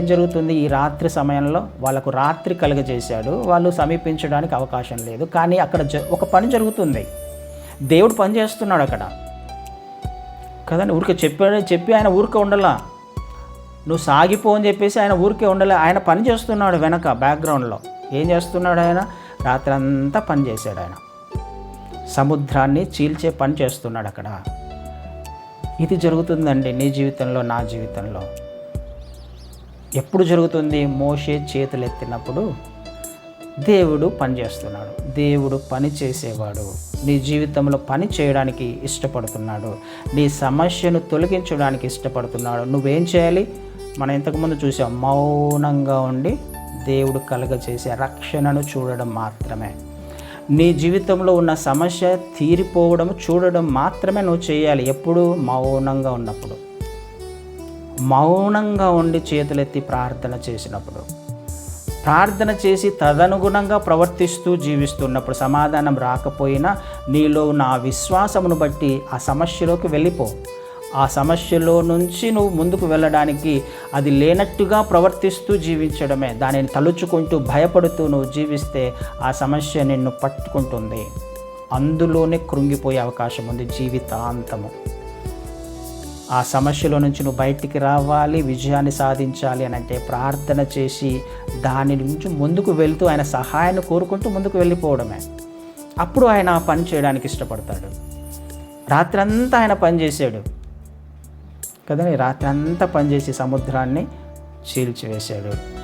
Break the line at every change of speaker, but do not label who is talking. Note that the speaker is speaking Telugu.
ఏం జరుగుతుంది? ఈ రాత్రి సమయంలో వాళ్ళకు రాత్రి కలుగజేశాడు. వాళ్ళు సమీపించడానికి అవకాశం లేదు. కానీ అక్కడ జ ఒక పని జరుగుతుంది. దేవుడు పని చేస్తున్నాడు అక్కడ. కదండి ఊరికే చెప్పాడు చెప్పి ఆయన ఊరికే ఉండలా. నువ్వు సాగిపో అని చెప్పేసి ఆయన ఊరికే ఉండలే. ఆయన పని చేస్తున్నాడు వెనక బ్యాక్గ్రౌండ్లో. ఏం చేస్తున్నాడు ఆయన? రాత్రి అంతా పని చేశాడు ఆయన. సముద్రాన్ని చీల్చే పని చేస్తున్నాడు అక్కడ. ఇది జరుగుతుందండి నీ జీవితంలో నా జీవితంలో. ఎప్పుడు జరుగుతుంది? మోషే చేతులు ఎత్తినప్పుడు దేవుడు పని చేస్తున్నాడు దేవుడు పని చేసేవాడు. నీ జీవితంలో పని చేయడానికి ఇష్టపడుతున్నాడు. నీ సమస్యను తొలగించడానికి ఇష్టపడుతున్నాడు. నువ్వేం చేయాలి? మనం ఇంతకుముందు చూసాం మౌనంగా ఉండి దేవుడు కలగజేసే రక్షణను చూడడం మాత్రమే. నీ జీవితంలో ఉన్న సమస్య తీరిపోవడం చూడడం మాత్రమే నువ్వు చేయాలి ఎప్పుడు? మౌనంగా ఉన్నప్పుడు. మౌనంగా ఉండి చేతులెత్తి ప్రార్థన చేసినప్పుడు ప్రార్థన చేసి తదనుగుణంగా ప్రవర్తిస్తూ జీవిస్తున్నప్పుడు సమాధానం రాకపోయినా నీలో ఉన్న ఆ విశ్వాసమును బట్టి ఆ సమస్యలోకి వెళ్ళిపో. ఆ సమస్యలో నుంచి నువ్వు ముందుకు వెళ్ళడానికి అది లేనట్టుగా ప్రవర్తిస్తూ జీవించడమే. దానిని తలుచుకుంటూ భయపడుతూ నువ్వు జీవిస్తే ఆ సమస్య నిన్ను పట్టుకుంటుంది. అందులోనే కృంగిపోయే అవకాశం ఉంది జీవితాంతము. ఆ సమస్యలో నుంచి నువ్వు బయటికి రావాలి విజయాన్ని సాధించాలి అని అంటే ప్రార్థన చేసి దాని నుంచి ముందుకు వెళ్తూ ఆయన సహాయాన్ని కోరుకుంటూ ముందుకు వెళ్ళిపోవడమే. అప్పుడు ఆయన ఆ పని చేయడానికి ఇష్టపడతాడు. రాత్రంతా ఆయన పని చేశాడు కదండి? రాత్రి అంతా పనిచేసి సముద్రాన్ని చీల్చివేశాడు